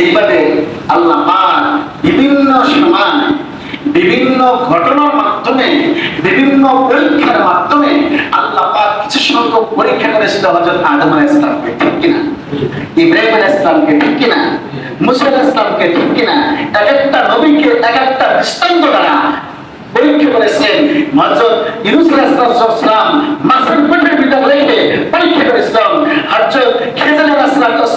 এইভাবে আল্লাহ পাক বিভিন্ন সময়, বিভিন্ন ঘটনার মাধ্যমে, বিভিন্ন পরীক্ষার মাধ্যমে আল্লাহ পাক কিছু সংখ্যক পরীক্ষা করেছিল হজরত আদম সালামকে ঠিক কিনা? ইব্রাহিম সালামকে ঠিক কিনা? মুসা ঠিক কিনা? এক একটা নবীকে এক একটা দৃষ্টান্ত দ্বারা পরীক্ষা করেছেন হযরত ইউনূস আলাইহিস সালাম মাছের পেটের ভিতর রেখে পরীক্ষা করেছিলেন। হযরত খেজর আলাইহিস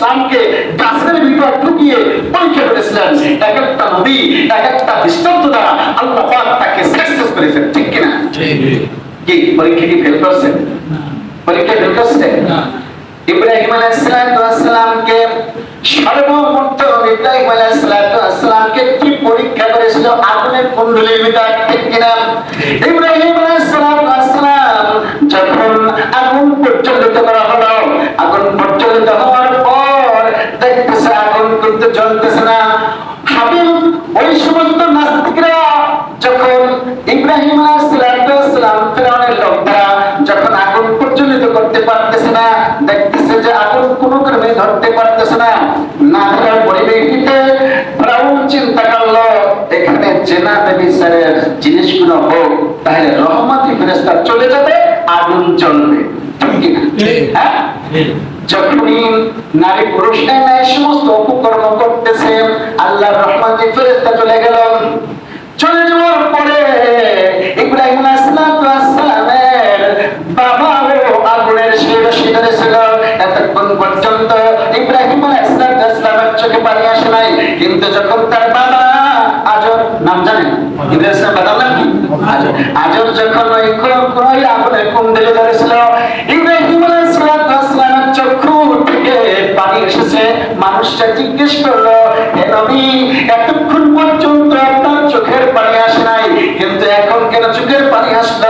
গাছের ভিতর ঢুকিয়ে পরীক্ষা করেছিলেন। এক একটা নবী এক একটা দৃষ্টান্ত দ্বারা আল্লাহ পাক তাকে সাকসেস করেছেন। ঠিক কিনা কি পরীক্ষা কি ফেল করছেন? পরীক্ষা ফেল করছে ইব্রাহিম আলাইহিসসালামকে সর্বপ্রথম ইব্রাহিম আলাইহিসসালামকে কি পরীক্ষা করেছিল? আগুনের কুণ্ডলীর ভিতর? কিনা ইব্রাহিম আলাইহিসসালাম যখন আগুন প্রজ্বলিত করা হলো, আগুন প্রজ্বলিত হওয়ার পর দেখতেছে আগুন কিন্তু জ্বলতেছে না। হাবিব, ওই সমস্ত নাস্তিকরা যখন ইব্রাহিম আলাইহিসসালাম, ফেরাউনের লোকরা যখন আগুন প্রজ্বলিত করতে পারতেছে না, দেখতেছে যে আগুন কোনো ক্রমে ধরতে পারতেছে না না ধরার পরিপ্রেক্ষিতে ফেরাউন চিন্তা করল এখানে জেনা বিচারের হোক তাহলে রহমতি ফেরেশতা চলে যাবে আগুন জ্বলবে। হ্যাঁ? যখনই নারী পুরুষ সমস্ত অপকর্ম করতেছে আল্লাহর রহমতে ফেরেশতা চলে গেল চলে যাওয়ার পরে ইব্রাহিম আসসালামের বাবা ও আগুনের এতক্ষণ পর্যন্ত ইব্রাহিম আসসালামের চোখে পানি আসে নাই কিন্তু যখন তার বাবা নাম জানেন? ইব্রাহিম আসসালাম বাবার নাম কি? আজর আজর যখন ওই আপনি কোন কুণ্ডলে ধরেছিল ইব্রাহিম আসসালামের চক্ষু থেকে পানি এসেছে। মানুষটা জিজ্ঞেস করল হে নবী এতক্ষণ পর্যন্ত আপনার চোখের পানি আসে নাই কিন্তু এখন কেন চোখের পানি আসলো?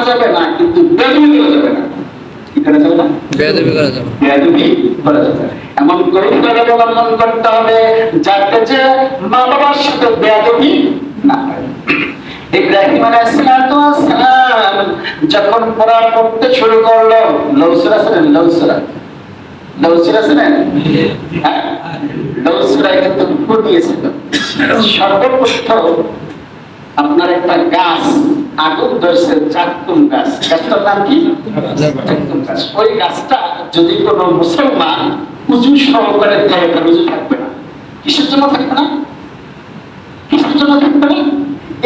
যাবে না কিন্তু বেদবি করা যাবে না। কি করা যাবে না? বেয়াদবি করা যাবে বেয়াদবি করা যাবে এমন কৌশল অবলম্বন করতে হবে যাতে যে মা বাবার সাথে বেয়াদবি না হয়। ইব্রাহিম আলাইহিসসালাম যখন পড়া পড়তে শুরু করল লৌসরা ছিলেন লৌসরা লৌসরা ছিলেন হ্যাঁ? লৌসরা কিন্তু সর্বপ্রথম আপনার একটা গাছ আগুন ধরছে চাকুম গাছ। গাছটার নাম কি? গাছ। ওই গাছটা যদি কোনো মুসলমান উঁচু সহকারে তাহলে উঁচু থাকবে না। কিসের জন্য থাকবে না? কিসের জন্য থাকবে না?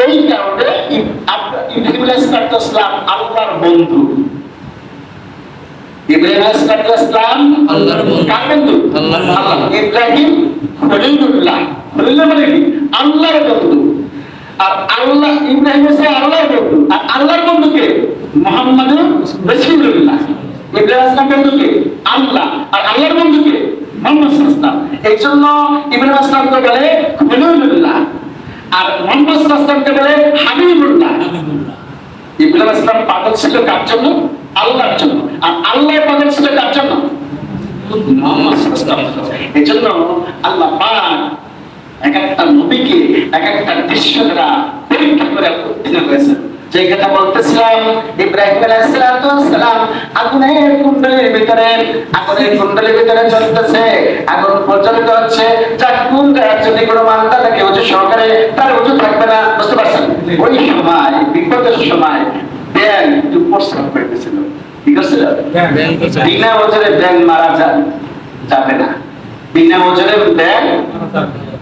এই কারণে ইব্রাহিম আলাইহিসসালাম আল্লাহর বন্ধু। ইব্রাহিম বন্ধু। আল্লাহ। খলিলুল্লাহ মানে কি? আল্লাহর বন্ধু। আর আল্লাহ ইব্রাহিম হচ্ছে আল্লাহর বন্ধু। আর আল্লাহর বন্ধুকে মোহাম্মদ রসুল্লাহ ইব্রাহিম আসলাম বন্ধুকে আল্লাহ। আর আল্লাহর বন্ধুকে মোহাম্মদ সাল্লাম এই জন্য ইব্রাহিম আসলামকে বলে খলিলুল্লাহ। আর মোহাম্মদ সাল্লামকে বলে হাবিবুল্লাহ। ইব্রাহিম আসলাম পাগল ছিল কার জন্য? আল্লাহর জন্য। আর আল্লাহ পাগল ছিল কার জন্য? মোহাম্মদ সাল্লাল্লাহু এই জন্য আল্লাহ পাক এক একটা নবীকে এক একটা দ্বারা পরীক্ষা করে উত্তীর্ণ করেছেন যে কথা বলতেছিলাম ইব্রাহিম আলাইহিসসালাম আগুনের কুণ্ডলীর ভিতরে আগুনের কুণ্ডলীর ভিতরে চলতেছে আগুন প্রজ্বলিত হচ্ছে। যার কোন যদি কোনো মান্তা থাকে উঁচু সহকারে তার উঁচু থাকবে না বুঝতে পারছেন? ওই সময় বিপদের সময় ব্যাং একটু প্রস্তাব পেতেছিল কি করছিল? বিনা ওজনে ব্যাং মারা যা- যাবে না। বিনা ওজনে ব্যাং ও বন্ধু,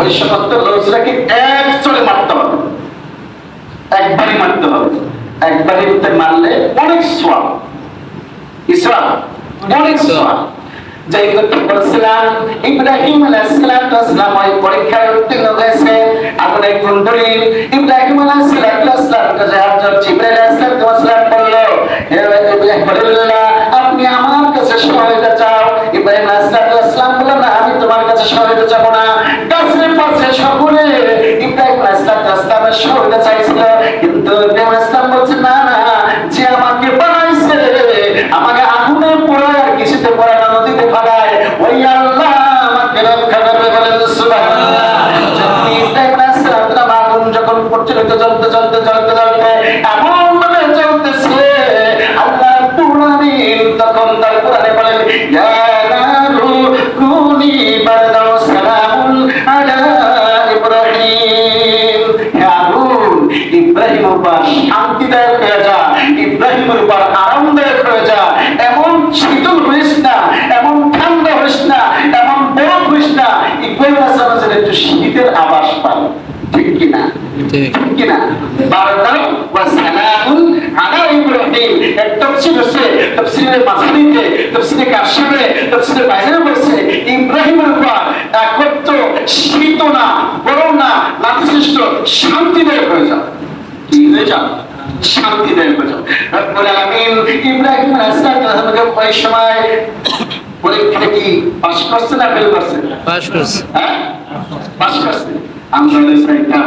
ওই সমস্ত লহসেরাকে এক চলে মারতে হবে? একবারই মারতে হবে। এক বাড়িতে মারলে অনেক সোয়াব। ইসলাম অনেক সোয়াব। যাই করতে বলছিলাম ইব্রাহিম আলাইহিসসালাম ওই পরীক্ষায় উত্তীর্ণ হয়েছে। আগুনে কুণ্ডলী ইব্রাহিম আলাইহিসসালাম কাছে হযরত জিবরাইল আলাইহিসসালাম বলল হে ইব্রাহিম আপনি আমার কাছে সহায়তা চাও। ইব্রাহিম আলাইহিসসালাম বললেন আমি তোমার কাছে সহায়তা চাবো না। পাশে সকলে। ইব্রাহিম আলাইহিসসালামের সহায়তা চাইছিল। কিন্তু কিনা? বারদান ওয়া সালামুন আলা ইব্রাহিম। এক তাফসীর আছে তাফসীরের মাঝারিতে তাফসীরে কাশিমে তাফসীরে বাইরে বলছে ইব্রাহিমের উপর একত্র শীত না গরম না নাতিশিষ্ট শান্তিদায়ক হয়ে যাও। কি হয়ে যাও? শান্তিদায়ক হয়ে যাও। রব্বুল আলামিন ইব্রাহিম আলাইহিস সালামকে ওই সময় পরীক্ষা কি পাস করছে না ফেল করছে? পাস করছে। হ্যাঁ? পাস করছে। আমরা চাইতাম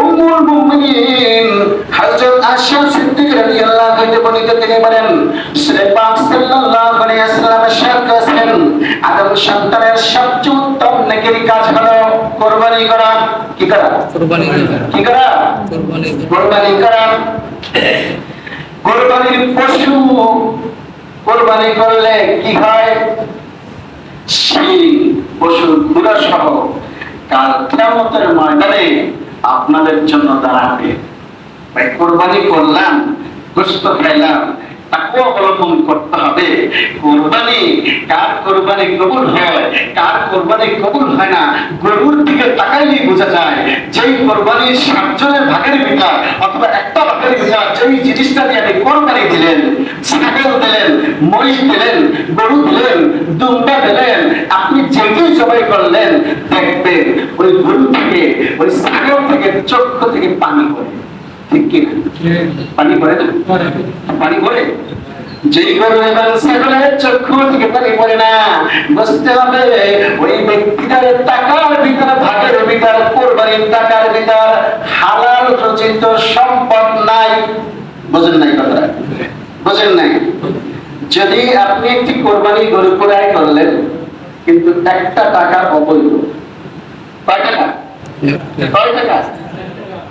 উম্মুল মুমিনিন। হযরত আয়েশা সিদ্দিক রাদিয়াল্লাহু হইতে বর্ণিত তিনি বলেন রাসূল পাক সাল্লাল্লাহু আলাইহি ওয়াসাল্লাম শেয়ার করেছেন আদম সন্তানের সবচেয়ে উত্তম নেকির কাজ হলো কোরবানি করা। কি করা? কোরবানি দেবে কি করা? কোরবানি কোরবানি করা। কোরবানির পশু কোরবানি করলে কি হয়? সেই পশুর গুড়া সহ কাল কেমতের ময়দানে আপনাদের জন্য দাঁড়াবে কোরবানি করলাম গোস্ত খাইলাম। তাকে অবলম্বন করতে হবে। কোরবানি কার কোরবানি কবুল হয়, কার কোরবানি কবুল হয় না, গরুর দিকে তাকাইলেই বোঝা যায়, যেই কোরবানি সাতজনের ভাগের অথবা একটা ভাগের যেই জিনিসটা দিয়ে আপনি কোরবানি দিলেন, ছাগল দিলেন দিলেন, গরু দিলেন দুম্বা দিলেন, আপনি যেটাই জবাই করলেন, দেখবেন ওই গরু থেকে, ওই ছাগল থেকে, চক্ষু থেকে পানি পড়ে। ঠিক কিনা পানি পড়ে না পানি পড়ে? যেই গরু এবং ছাগলের চক্ষু থেকে পানি পড়ে না। বুঝতে হবে ওই ব্যক্তিটার টাকার ভিতরে ভাগের ভিতর কোরবানির টাকার ভিতর হালাল রচিত সম্পদ নাই। বুঝেন নাই কথাটা? বুঝেন নাই? যদি আপনি একটি কোরবানি গরু ক্রয় করলেন কিন্তু একটা টাকা অবৈধ কয় টাকা। কয় টাকা?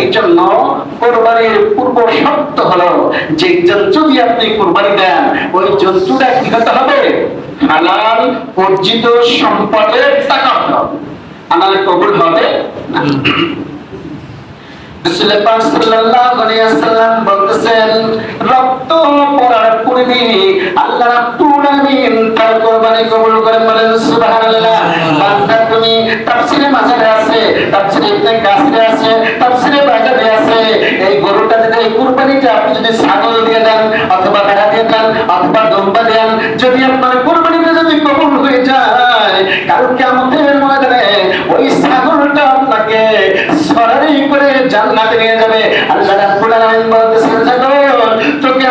এই জন্য কোরবানির পূর্ব শর্ত হলো, যে আপনি কোরবানি দেন, ওই জন্তুটা কি হতে হবে? হালাল অর্জিত সম্পদের টাকা হবে। কবুল হবে? সাল্লাল্লাহু আলাইহি ওয়াসাল্লাম বলতেছেন, রক্ত পড়ার পূর্বে আল্লাহ রাব্বুল আলামিন তার কুরবানি কবুল করেন বলেন, সুবহানাল্লাহ। বান্দা, তুমি তাফসীরে মাঝারে আছে, তাফসীরে ইবনে কাসিরে আছে, তাফসীরে বাজারে আছে। এই গরুটা যদি, এই কুরবানিটা আপনি যদি ছাগল দিয়ে দেন, অথবা ভেড়া দিয়ে দেন, অথবা দুম্বা দেন, যদি আপনার কুরবানিটা যদি কবুল হয়ে যায় কাল কিয়ামতের ময়দানে ওই ছাগলটা আপনাকে সরারি করে জান্নাতে নিয়ে যাবে। আল্লাহ রাব্বুল আলামিন বলতেছেন ছাগল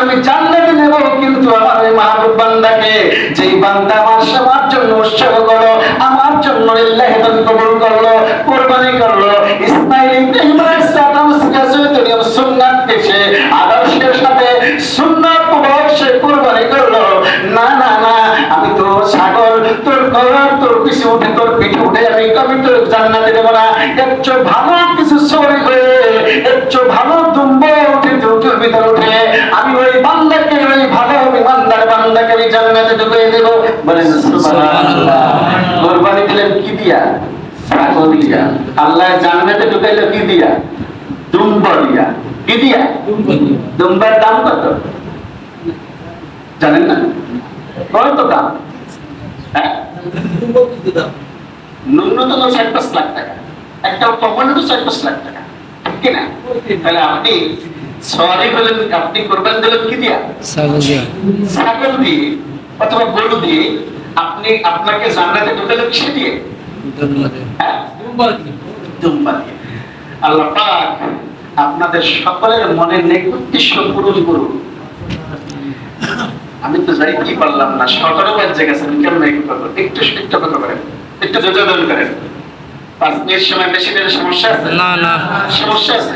আমি জান্নাতে নেব, কিন্তু আমার ওই মাহবুব বান্দাকে যেই বান্দা আমার সেবার জন্য উৎসর্গ করল, আমার জন্য ইল্লাহিদান কবুল করল, কোরবানি করল, ইসমাইল ইব্রাহিম আলাইহিস সালাম সিরাজুল সুন্নাত পেছে আদর্শের সাথে সুন্নাত মুবারক সে কোরবানি করল। না না না, আমি তো ছাগল, তোর গলা তোর পিছে উঠে, তোর পিঠে উঠে আমি আমি তোর জান্নাতে দেবো না। চেয়ে ভালো কিছু সরি এর চেয়ে ভালো দুম্ব ভিতরে উঠে আমি ওই বান্দাকে, ওই ভালো ইমানদার বান্দাকে আমি জান্নাতে ঢুকিয়ে দেবো। বলে সুবহানাল্লাহ। কোরবানি দিলেন কি দিয়া? ছাগল দিয়া। আল্লাহ জান্নাতে ঢুকাইলো কি দিয়া? দুম্ব দিয়া। কি দিয়া? দুম্বার দাম কত? জানেন না? কত দাম? হ্যাঁ? ন্যূনতম চার পাঁচ লাখ টাকা। একটা টমেটো চার পাঁচ লাখ টাকা। ঠিক কিনা তাহলে আপনি সরি হলেন আপনি কোরবান দিলেন কি দিয়া? ছাগল দিয়া। ছাগল দিয়ে অথবা গরু দিয়ে আপনি আপনাকে জান্নাতে দিয়ে? হ্যাঁ দিয়ে আল্লাহ পাক আপনাদের সকলের নেকুদ্দেশ্য পূরণ করুন। আমি তো যাই কি পারলাম না সকালে বাজে গেছে আমি কেমন একটু একটু একটু কথা করেন একটু যোগাযোগ করেন। পাঁচ মিনিট সময় বেশি বেশি সমস্যা আছে? না না। সমস্যা আছে?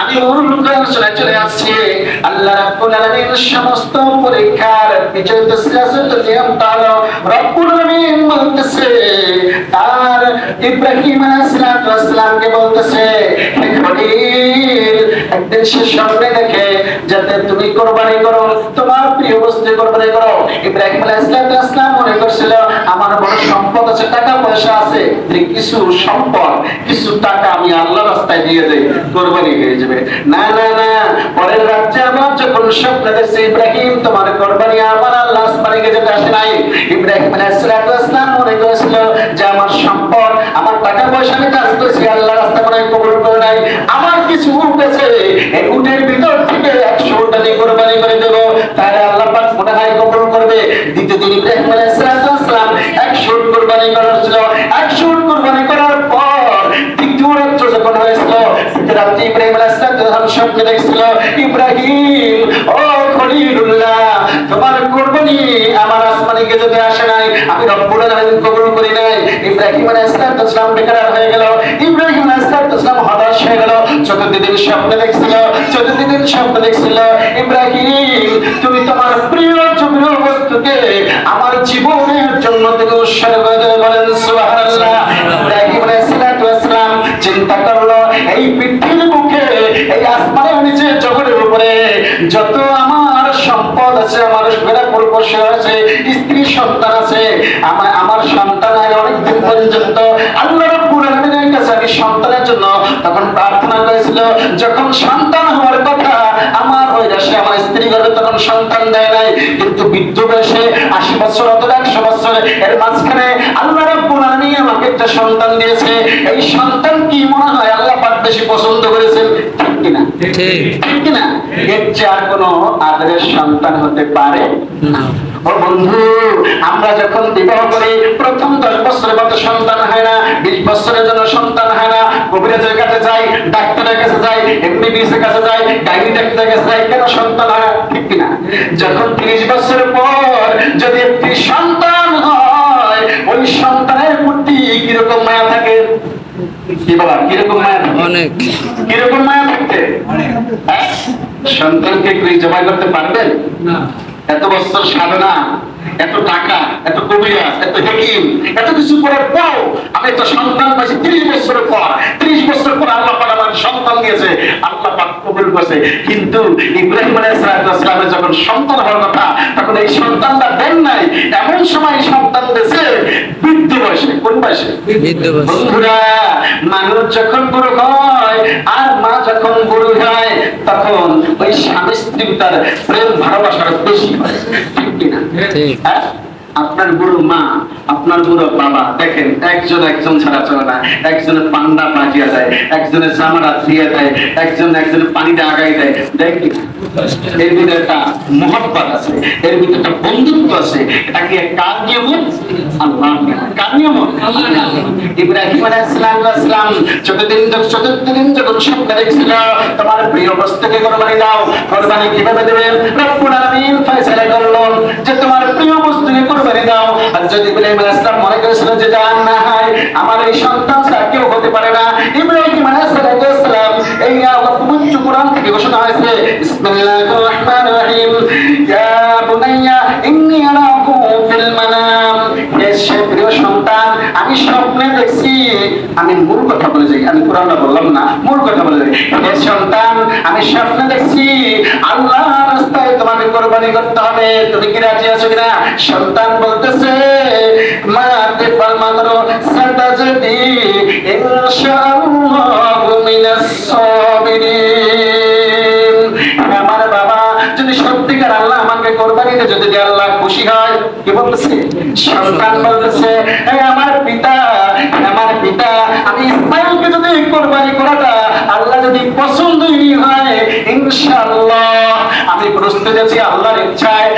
আমি আলোচনা চলে আসছি। আল্লাহ রাব্বুল আলামিন সমস্ত পরীক্ষার বিজয় তো সিয়াসত নিয়ম তাহলো রাব্বুল আলামিন বলতেছে। তার ইব্রাহিম আলাইহিস সালামকে বলতেছে, হে খলিল, একদিন সে স্বপ্নে দেখে, যাতে তুমি কোরবানি করো, তোমার প্রিয় বস্তু কোরবানি করো। ইব্রাহিম আলাইহিস সালাম মনে করছিল, আমার বড় সম্পদ আছে, টাকা পয়সা আছে কিছু সম্পদ, কিছু টাকা আমি আল্লাহ রাস্তায় দিয়ে দেই, কোরবানি হয়ে যাবে। না না না, পরের রাজ্যে আবার যখন স্বপ্ন দেখছে ইব্রাহিম, তোমার কোরবানি আমার আল্লাহ আসমানে গেছে আসে নাই। ইব্রাহিম আলাইহিস সালাম মনে করেছিল যে আমার সম্পদ, আমার টাকা পয়সা আমি কাজ করেছি, আল্লাহ রাস্তা মনে কবুল করে নাই। আমার কিছু উঠ আছে, এই উটের ভিতর থেকে একশো উট আমি কোরবানি করে দেবো। তাহলে আল্লাহ পাক মনে হয় কবুল করবে। দ্বিতীয় দিন ইব্রাহিম আলাইহিস সালাম একশো উট কোরবানি করার ছিল। একশো উট কোরবানি করার পর দ্বিতীয় রাত্র যখন হয়েছিল রাত্রি ইব্রাহিম আলাইহিস সালাম যখন স্বপ্নে দেখছিল, ইব্রাহিম, ও খলিলুল্লাহ, তোমার কোরবানি আমার আসমানে আসে নাই, আমি রব্বুল আলামিন কবুল করি নাই। ইব্রাহিম আলাইহিস সালাম বেকার হয়ে গেল। ইব্রাহিম আলাইহিস সালাম হতাশ হয়ে গেল। চতুর্থ দিন দেখছিল চতুর্থ দিন দেখছিল, ইব্রাহিম, তুমি তোমার প্রিয় প্রিয় বস্তুকে আমার জীবনের জন্য তুমি উৎসর্গ করে বলেন সুবহানাল্লাহ। যত আমার সম্পদ আছে, আমার বেড়া পরিবর্ষ আছে, স্ত্রী সন্তান আছে, আমার আমার সন্তান আগে অনেকদিন পর্যন্ত আল্লাহ রব্বুল আলমিনের কাছে আমি সন্তানের জন্য তখন প্রার্থনা করেছিল, যখন সন্তান হওয়ার কথা আমার ওই আমার স্ত্রী ঘরে তখন সন্তান দেয় নাই। কিন্তু বৃদ্ধ বয়সে আশি বছর অথবা একশো বছর এর মাঝখানে আল্লাহ রাব্বুল আলামিন আমাকে একটা সন্তান দিয়েছে। এই সন্তান কি মনে হয় আল্লাহ পাক বেশি পছন্দ করেছেন? ঠিক কিনা? ঠিক। ঠিক কিনা? এর চেয়ে আর কোনো আদরের সন্তান হতে পারে? না। ও বন্ধু আমরা যখন বিবাহ করি প্রথম দশ বছরের মতো সন্তান হয় না বিশ বছরের জন্য সন্তান হয় না। কবিরাজের কাছে যাই ডাক্তারের কাছে যাই এমবিবিএস এর কাছে যাই গাইনি ডাক্তারের কাছে যাই কেন সন্তান হয় ঠিক কিনা? যখন তিরিশ বছরের পর যদি একটি সন্তান হয় ওই সন্তানের প্রতি কীরকম মায়া থাকে? কি বলা কীরকম মায়া থাকে? অনেক। কীরকম মায়া থাকতে? হ্যাঁ? সন্তানকে কি জবাই করতে পারবেন? এত বছর সাধনা, এত টাকা, এত কবিরাজ, এত হেকিম, এত কিছু করার পর আমি একটা সন্তান পাইছি ত্রিশ বছর পর। ত্রিশ বছর পর আল্লাহ পাক আমার সন্তান দিয়েছে, আল্লাহ পাক কবুল করছে। কিন্তু ইব্রাহিম আলাইহিস যখন সন্তান হওয়ার কথা, তখন এই সন্তানটা দেন নাই। এমন সময় সন্তান দিয়েছে বৃদ্ধ বয়সে? কোন বয়সে? বন্ধুরা মানুষ যখন বুড়ো হয় আর মা যখন বুড়ো হয় তখন ওই স্বামী স্ত্রী তার প্রেম ভালোবাসার বেশি হয়। ঠিক কিনা? ঠিক। হ্যাঁ? আপনার বুড়ো মা, আপনার বুড়ো বাবা, দেখেন, একজন একজন ছাড়া চলে না। একজনে পান্ডা পাঠিয়ে দেয়, একজনে চামড়া দিয়ে দেয়, একজন একজনের পানিতে আগাই দেয়। কি এর ভিতরে একটা মহব্বত আছে, এর ভিতরে একটা বন্ধুত্ব আছে। এটা কি কার নিয়মত আল্লাহ কার নিয়মত ইব্রাহিম আলাইহিসসালাম চতুর্দিন যখন চতুর্দিন যখন স্বপ্ন দেখছিল তোমার প্রিয় বস্তুকে কোরবানি দাও। কোরবানি কীভাবে দেবে রব্বুল আলামিন ফয়সালা করল যে তোমার প্রিয় বস্তুকে কোরবানি দাও আর যদি ইব্রাহিম আলাইহিসসালাম মনে করেছিল যে জান না হয় আমার এই সন্তান ছাড়া কেউ হতে পারে না। ইব্রাহিম আলাইহিসসালাম, এই আল্লাহ পবিত্র কোরআন থেকে ঘোষণা হয়েছে। বিসমিল্লাহির রহমানির রহিম। ইয়া বুনাইয়া, ইন্নী আরাকু দেখছি, আমি মূল কথা বলে যাই, আমি কোরআনটা বললাম না, মূল কথা বলে যাই। সন্তান, আমি স্বপ্নে দেখছি আল্লাহ রাস্তায় তোমাকে কোরবানি করতে হবে। তুমি কি রাজি আছো কিনা? সন্তান বলতেছে, মা তেফাল মাত্র মিনাস সাবিরিন। আমার বাবা, যদি সত্যিকার আল্লাহ আমাকে কোরবানিতে যদি আল্লাহ খুশি হয়, কি বলতেছে? সন্তান বলতেছে এই আমার পিতা আমার পিতা আমি ইসমাইলকে যদি কোরবানি করাটা আল্লাহ যদি পছন্দই হয়। ইনশাআল্লাহ, আমি প্রস্তুত আছি আল্লাহর ইচ্ছায়।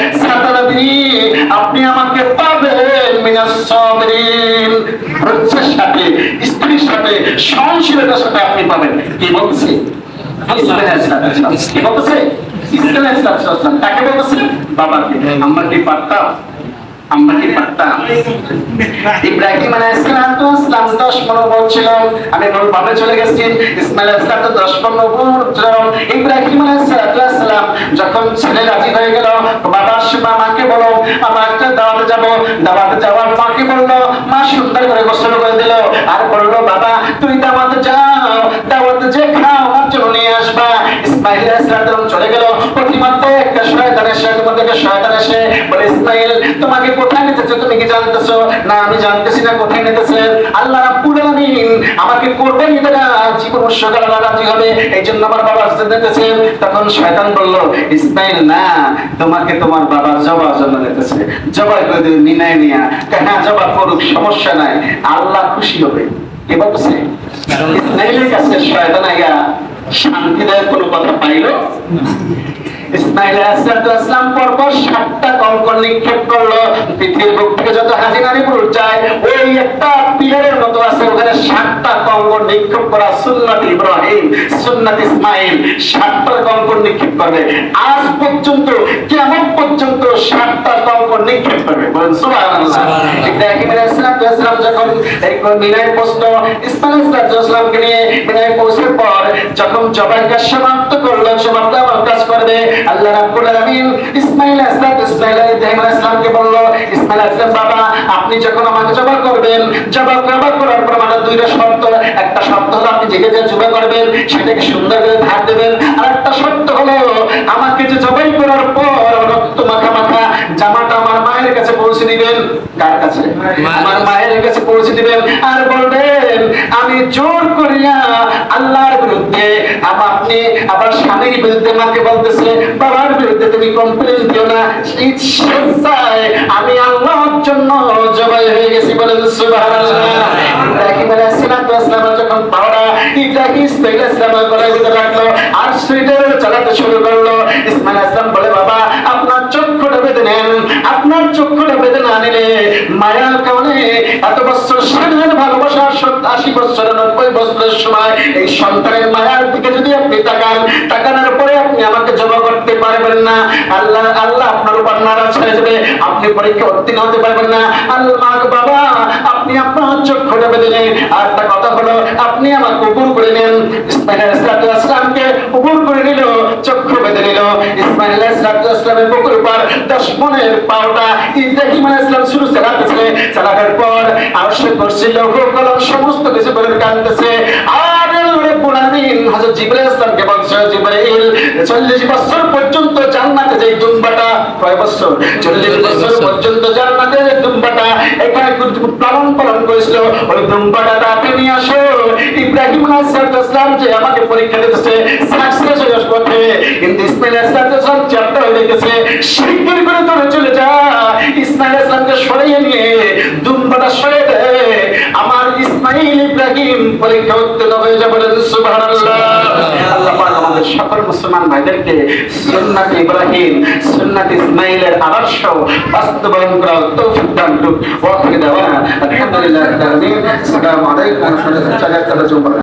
আপনি আমাকে পাবেন মিনাস সাবিরিন। সাথে, স্ত্রীর সাথে, সহনশীলতার সাথে আপনি পাবেন। কি বলছে কি বলতেছে? তাকে বলতেছে? বাবাকে। আমরা কি পারতাম? আমরা পারতাম। ইব্রাহিম আলাইহিসসালাম তো ইসলাম দশ পনেরো বলছিল আমি মূল ভাবে চলে গেছি। ইসমাইল ইসলাম তো দশ পনেরো বলছিল ইব্রাহিম আলাইহিসসালাম যখন ছেলে রাজি হয়ে গেল, বাবা মা মাকে বলো, আমার একটা দাওয়াতে যাব। দাওয়াতে যাওয়ার মাকে বলল, মা সুন্দর করে গোসল করে দিল। আর বলল, বাবা তুই দাওয়াতে যাও। দাওয়াতে যে খাও, আমার জন্য নিয়ে আসবা। ইসমাইল আলাইহিসসালাম চলে গেল প্রতিমাত্র একটা মধ্যে একটা শয়তান এসে বলে ইসমাইল তোমাকে কোথায় নিতেছে? তুমি কি জানতেছো? না আমি জানতেছি না কোথায় নিতেছে? আল্লাহ রাব্বুল আলামিন আমাকে কোরবানি দেওয়া জীবন উৎসর্গ রাজি হবে এই জন্য আমার বাবা নিতেছে তখন শয়তান বলল ইসমাইল না তোমাকে তোমার বাবা জবা জন্য নিতেছে জবাই করে দেবে মিনায় নিয়া হ্যাঁ জবা করুক সমস্যা নাই আল্লাহ খুশি হবে। কি বলতেছে? ইসমাইলের কাছে শয়তান আইয়া শান্তিদায়ক কোনো কথা পাইলো? ইসমাইল পরপর সাতটা কঙ্কর নিক্ষেপ করল। পৃথিবীর বুক থেকে যত পুরুষ যায় ওই একটা পিলারের মতো আছে ওখানে সাতটা কঙ্কর নিক্ষেপ করা সুন্নাত ইব্রাহিম সুন্নাত ইসমাইল। সাতটা কঙ্কর নিক্ষেপ করবে। আজ পর্যন্ত কেমন পর্যন্ত সাতটা কঙ্কর নিক্ষেপ করবে। বলেন সুবহানাল্লাহ। যখন মিনায় পৌঁছলো ইসমাইল নিয়ে মিনায় পৌঁছার পর যখন জবাই কাজ সমাপ্ত করল সমাপ্ত আমার কাজ করবে আল্লাহ রাব্বুল আলামিন ইসমাইল আসলাম ইসমাইল ইব্রাহিম বলল ইসমাইল আসলাম বাবা আপনি যখন আমাকে জবাই করবেন জবাই জবাই করার পর আমার দুইটা শর্ত একটা শর্ত হলো আপনি যে জবাই করবেন সেটাকে সুন্দর করে ধার দেবেন আর একটা শর্ত হলো আমাকে যে জবাই করার পর রক্ত মাখা মাখা জামাটা আমার মায়ের কাছে পৌঁছে দিবেন। কার কাছে? আমার মায়ের কাছে পৌঁছে দিবেন। আর বলবেন আমি জোর করিয়া আল্লাহর বিরুদ্ধে আবার আপনি আবার স্বামীর বিরুদ্ধে মাকে বলতেছে, বাবার বিরুদ্ধে তুমি কমপ্লেন দিও না। এই স্বেচ্ছায় আমি আল্লাহর জন্য জবাই হয়ে গেছি। বলেন, সুবহানাল্লাহ। যখন পাওড়া ইব্রাহিম ইসমাইল ইসলামের গলায় ভিতরে রাখল আর সুইটার চালাতে শুরু করল। ইসমাইল ইসলাম বলে, বাবা, আপনার চক্ষুটা বেঁধে নেন। আপনার চক্ষুটা বেঁধে না নিলে মায়ার কারণে এত বছর স্বাধীন ভালোবাসা আশি বছর নব্বই বছরের সময় এই সন্তানের মায়ার দিকে যদি আপনি তাকান তাকানোর পরে আপনি আমাকে জমা করতে পারবেন না। আল্লাহ আল্লাহ আপনার উপর নারাজ হয়ে যাবে। আপনি পরীক্ষা উত্তীর্ণ হতে পারবেন না। আল্লাহ, বাবা, আপনি আপনার চক্ষুটা বেঁধে নেন। আর একটা কথা হলো, আপনি আমার কুকুর করে নেন। ইসমাইল ইসলামকে কুকুর করে নিল, চক্ষু বেঁধে নিল। ইসমাইল ইসলামের বুকুর উপর দশ মনের পাওটা ইব্রাহিম ইসলাম শুরু চালাতেছে। চালানোর পর আর সে করছিল কলম, সমস্ত কিছু করে কাঁদতেছে। আর আলামিন হযরত জিবরাইল ইসলামকে বলছে জিবরাইল 40 বছর পর্যন্ত জান্নাতে যে দুম্বাটা কয় বছর? 40 বছর পর্যন্ত জান্নাতে যে দুম্বাটা এখানে পালন পালন করেছিল। ওই দুম্বাটা তাকে নিয়ে আসো। ইব্রাহিম যে আমাকে পরীক্ষা দিতেছে সাকসেস ওঠে কিন্তু ইসমাইল চ্যাপ্টার হয়ে গেছে শিরকের করে তোরে চলে যা। ইসমাইল ইসলামকে সরিয়ে নিয়ে দুম্বাটা সরে দে আমার ইসমাইল ইব্রাহিম পরীক্ষা উত্তীর্ণ হয়ে যাবে সুবহানাল্লাহ। আল্লাহ পাক আমাদের সকল মুসলমান ভাইদেরকে সুন্নাত ইব্রাহিম সুন্নাত ইসমাইলের আদর্শ বাস্তবায়ন করার তৌফিক দান করুন ওয়া দাওয়ানা। আলহামদুলিল্লাহ আসসালামু আলাইকুম ওয়া রাহমাতুল্লাহি ওয়া বারাকাতুহু